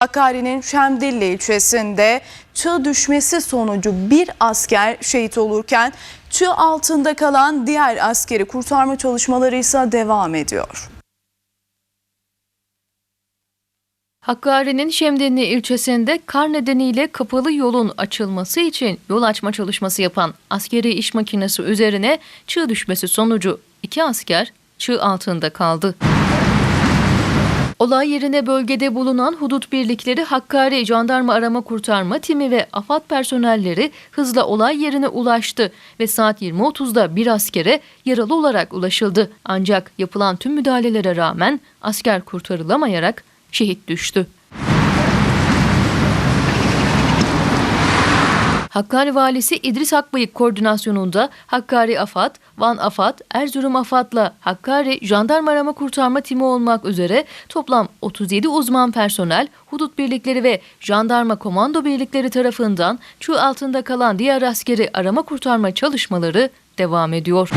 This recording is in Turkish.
Hakkari'nin Şemdilli ilçesinde çığ düşmesi sonucu bir asker şehit olurken çığ altında kalan diğer askeri kurtarma çalışmaları ise devam ediyor. Hakkari'nin Şemdinli ilçesinde kar nedeniyle kapalı yolun açılması için yol açma çalışması yapan askeri iş makinesi üzerine çığ düşmesi sonucu iki asker çığ altında kaldı. Olay yerine bölgede bulunan hudut birlikleri Hakkari Jandarma Arama Kurtarma Timi ve AFAD personelleri hızla olay yerine ulaştı ve saat 20.30'da bir askere yaralı olarak ulaşıldı. Ancak yapılan tüm müdahalelere rağmen asker kurtarılamayarak şehit düştü. Hakkari Valisi İdris Akbayık koordinasyonunda Hakkari AFAD, Van AFAD, Erzurum AFAD'la Hakkari Jandarma Arama Kurtarma Timi olmak üzere toplam 37 uzman personel, hudut birlikleri ve jandarma komando birlikleri tarafından çığ altında kalan diğer askeri arama kurtarma çalışmaları devam ediyor.